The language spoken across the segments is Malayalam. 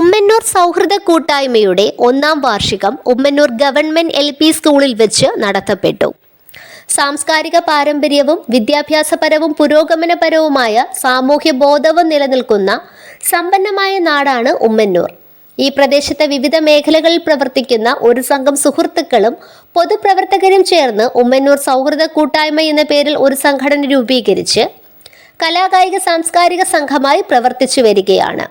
ഉമ്മന്നൂർ സൗഹൃദ കൂട്ടായ്മയുടെ ഒന്നാം വാർഷികം ഉമ്മന്നൂർ ഗവൺമെന്റ് എൽ പി സ്കൂളിൽ വെച്ച് നടത്തപ്പെട്ടു. സാംസ്കാരിക പാരമ്പര്യവും വിദ്യാഭ്യാസപരവും പുരോഗമനപരവുമായ സാമൂഹ്യ ബോധവും നിലനിൽക്കുന്ന സമ്പന്നമായ നാടാണ് ഉമ്മന്നൂർ. ഈ പ്രദേശത്തെ വിവിധ മേഖലകളിൽ പ്രവർത്തിക്കുന്ന ഒരു സംഘം സുഹൃത്തുക്കളും പൊതുപ്രവർത്തകരും ചേർന്ന് ഉമ്മന്നൂർ സൗഹൃദ കൂട്ടായ്മ എന്ന പേരിൽ ഒരു സംഘടന രൂപീകരിച്ച് കലാകായിക സാംസ്കാരിക സംഘമായി പ്രവർത്തിച്ചു വരികയാണ്.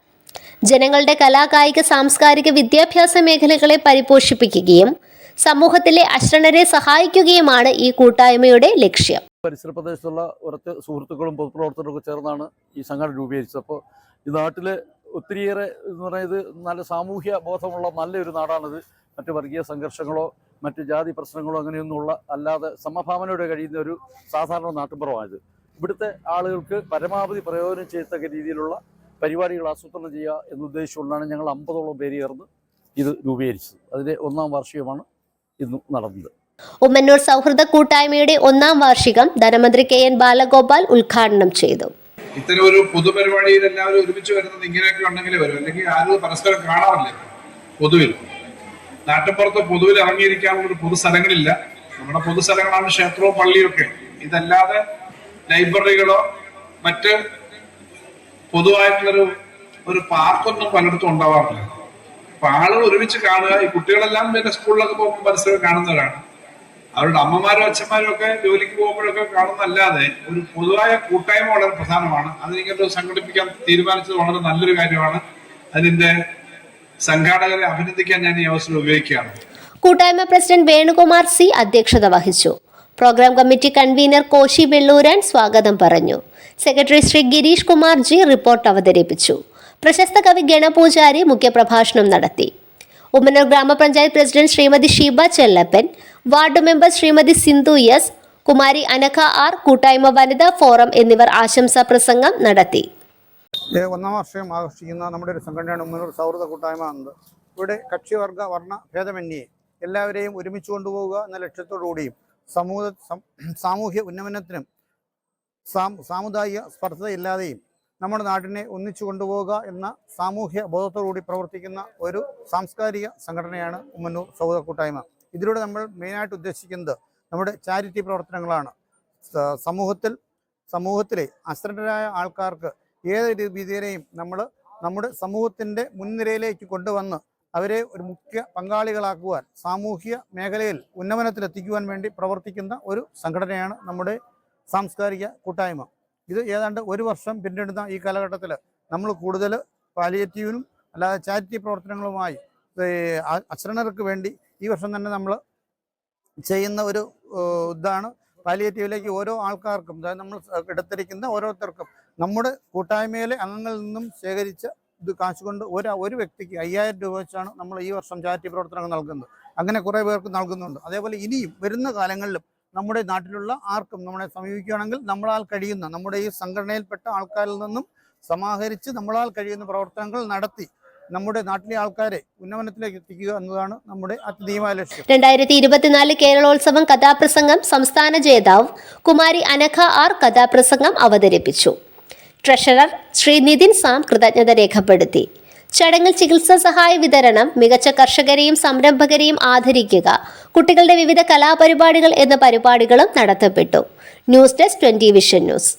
ജനങ്ങളുടെ കലാകായിക സാംസ്കാരിക വിദ്യാഭ്യാസ മേഖലകളെ പരിപോഷിപ്പിക്കുകയും സമൂഹത്തിലെ അശ്രണരെ സഹായിക്കുകയുമാണ് ഈ കൂട്ടായ്മയുടെ ലക്ഷ്യം. പരിസര പ്രദേശത്തുള്ള കുറച്ച് സുഹൃത്തുക്കളും പൊതുപ്രവർത്തകരൊക്കെ ചേർന്നാണ് ഈ സംഘടന രൂപീകരിച്ചത്. അപ്പോൾ ഈ നാട്ടിലെ ഒത്തിരിയേറെ എന്ന് പറയുന്നത് നല്ല സാമൂഹ്യ ബോധമുള്ള നല്ലൊരു നാടാണിത്. മറ്റ് വർഗീയ സംഘർഷങ്ങളോ മറ്റ് ജാതി പ്രശ്നങ്ങളോ അങ്ങനെയൊന്നുമുള്ള അല്ലാതെ സമഭാവനയോടെ കഴിയുന്ന ഒരു സാധാരണ നാട്ടുപുറമാണിത് ഇവിടുത്തെ ആളുകൾക്ക് പരമാവധി പ്രയോജനം ചെയ്യത്തക്ക രീതിയിലുള്ള പരിപാടികൾ ആസൂത്രണം ചെയ്യുക എന്നുദ്ദേശിച്ചുകൊണ്ടാണ് ഞങ്ങൾ അമ്പതോളം പേര് ചേർന്ന് ഇത് രൂപീകരിച്ചത്. അതിന്റെ ഒന്നാം വാർഷികമാണ് ഇന്ന് നടന്നത്. ഉമ്മന്നൂർ സൗഹൃദ കൂട്ടായ്മയുടെ ഒന്നാം വാർഷികം ധനമന്ത്രി കെ എൻ ബാലഗോപാൽ ഉദ്ഘാടനം ചെയ്തു. ഇത്തരം ഒരു പൊതുപരിപാടിയിൽ എല്ലാവരും ഒരുമിച്ച് വരുന്നത് ഇങ്ങനെയൊക്കെ ഉണ്ടെങ്കിലേ വരും. അല്ലെങ്കിൽ ആരും പരസ്പരം കാണാറില്ല? പൊതുവിൽ. നാട്ടിൻപുറത്ത് പൊതുവിൽ ഇറങ്ങിയിരിക്കാനുള്ള ഒരു പൊതു സ്ഥലങ്ങളില്ല നമ്മുടെ പൊതു സ്ഥലങ്ങളാണ് ക്ഷേത്രവും പള്ളിയും ഒക്കെ. ഇതല്ലാതെ ലൈബ്രറികളോ മറ്റ് പൊതുവായിട്ടുള്ളൊരു ഒരു പാർക്കൊന്നും പലയിടത്തും ഉണ്ടാവാറില്ല. അപ്പൊ ആളുകൾ ഒരുമിച്ച് കാണുക ഈ കുട്ടികളെല്ലാം പിന്നെ സ്കൂളിലൊക്കെ പോകുമ്പോൾ പരസ്പരം കാണുന്നവരാണ്. അവരുടെ അമ്മമാരും അച്ഛന്മാരും ഒക്കെ ജോലിക്ക് പോകുമ്പോഴൊക്കെ കാണുന്നല്ലാതെ ഒരു പൊതുവായ കൂട്ടായ്മ വളരെ പ്രധാനമാണ്. അതിനിങ്ങനെ സംഘടിപ്പിക്കാൻ തീരുമാനിച്ചത് വളരെ നല്ലൊരു കാര്യമാണ്. അതിന്റെ സംഘാടകരെ അഭിനന്ദിക്കാൻ ഞാൻ ഈ അവസരം ഉപയോഗിക്കുകയാണ്. കൂട്ടായ്മ പ്രസിഡന്റ് വേണുകുമാർ സി അധ്യക്ഷത വഹിച്ചു. Programme committee convener Koshy Vellooran സ്വാഗതം പറഞ്ഞു. Secretary Shri Girish Kumar G report അവതരിപ്പിച്ചു. പ്രശസ്ത കവി ഗണപൂജാരി മുഖ്യപ്രഭാഷണം നടത്തി. ഉമ്മനൂർ ഗ്രാമപഞ്ചായത്ത് president Shrimati Sheeba Chellappan ward member Shrimati Sindhu S Kumari Anakha R കൂട്ടായ്മ വനിതാ ഫോറം എന്നിവർ ആശംസാ പ്രസംഗം നടത്തി. ഒന്നാം വർഷം ആഘോഷിക്കുന്ന നമ്മുടെ ഒരു സംഘടനയാണ് ഉമ്മനൂർ സൗഹൃദ കൂട്ടായ്മ എന്നത്. ഇവിടെ കക്ഷിവർഗ വർണ ഭേദമന്യേ എല്ലാവരെയും ഒരുമിച്ച് കൊണ്ടുപോവുക എന്ന ലക്ഷ്യത്തോടുകൂടിയും സമൂഹ സാമൂഹ്യ ഉന്നമനത്തിനും സാമുദായിക സ്പർദ്ധയില്ലാതെയും നമ്മുടെ നാടിനെ ഒന്നിച്ചു കൊണ്ടുപോവുക എന്ന സാമൂഹ്യ ബോധത്തോടുകൂടി പ്രവർത്തിക്കുന്ന ഒരു സാംസ്കാരിക സംഘടനയാണ് ഉമ്മന്നൂർ സൗഹൃദ കൂട്ടായ്മ. ഇതിലൂടെ നമ്മൾ മെയിനായിട്ട് ഉദ്ദേശിക്കുന്നത് നമ്മുടെ ചാരിറ്റി പ്രവർത്തനങ്ങളാണ്. സമൂഹത്തിൽ സമൂഹത്തിലെ അശ്രദ്ധരായ ആൾക്കാർക്ക് ഏത് രീതിയിലെയും നമ്മൾ നമ്മുടെ സമൂഹത്തിന്റെ മുൻനിരയിലേക്ക് കൊണ്ടുവന്ന് അവരെ ഒരു മുഖ്യ പങ്കാളികളാക്കുവാൻ സാമൂഹ്യ മേഖലയിൽ ഉന്നമനത്തിലെത്തിക്കുവാൻ വേണ്ടി പ്രവർത്തിക്കുന്ന ഒരു സംഘടനയാണ് നമ്മുടെ സാംസ്കാരിക കൂട്ടായ്മ. ഇത് ഏതാണ്ട് ഒരു വർഷം പിന്നിടുന്ന ഈ കാലഘട്ടത്തിൽ നമ്മൾ കൂടുതൽ പാലിയേറ്റീവിനും അല്ലാതെ ചാരിറ്റി പ്രവർത്തനങ്ങളുമായി അശ്രണർക്ക് വേണ്ടി ഈ വർഷം തന്നെ നമ്മൾ ചെയ്യുന്ന ഒരു ഇതാണ്. പാലിയേറ്റീവിലേക്ക് ഓരോ ആൾക്കാർക്കും നമ്മൾ എടുത്തിരിക്കുന്ന ഓരോരുത്തർക്കും നമ്മുടെ കൂട്ടായ്മയിലെ അംഗങ്ങളിൽ നിന്നും ശേഖരിച്ച ഇത് കാശ് കൊണ്ട് ഒരു ഒരു വ്യക്തിക്ക് അയ്യായിരം രൂപ വെച്ചാണ് നമ്മൾ ഈ വർഷം ചാരിറ്റി പ്രവർത്തനങ്ങൾ നൽകുന്നത്. അങ്ങനെ കുറേ പേർക്ക് നൽകുന്നുണ്ട്. അതേപോലെ ഇനിയും വരുന്ന കാലങ്ങളിലും നമ്മുടെ നാട്ടിലുള്ള ആർക്കും നമ്മളെ സമീപിക്കുകയാണെങ്കിൽ നമ്മളാൽ കഴിയുന്ന നമ്മുടെ ഈ സംഘടനയിൽപ്പെട്ട ആൾക്കാരിൽ നിന്നും സമാഹരിച്ച് നമ്മളാൽ കഴിയുന്ന പ്രവർത്തനങ്ങൾ നടത്തി നമ്മുടെ നാട്ടിലെ ആൾക്കാരെ ഉന്നമനത്തിലേക്ക് എത്തിക്കുക എന്നതാണ് നമ്മുടെ അത്യധികമായ ലക്ഷ്യം. രണ്ടായിരത്തി ഇരുപത്തിനാല് കേരളോത്സവം കഥാപ്രസംഗം സംസ്ഥാന ജേതാവ് കുമാരി അനഘ ആർ കഥാപ്രസംഗം അവതരിപ്പിച്ചു. ട്രഷറർ ശ്രീ നിതിൻ സാം കൃതജ്ഞത രേഖപ്പെടുത്തി. ചടങ്ങിൽ ചികിത്സാ സഹായ വിതരണം മികച്ച കർഷകരെയും സംരംഭകരെയും ആദരിക്കുക കുട്ടികളുടെ വിവിധ കലാപരിപാടികൾ എന്ന പരിപാടികളും നടത്തപ്പെട്ടു. News desk twenty vision news.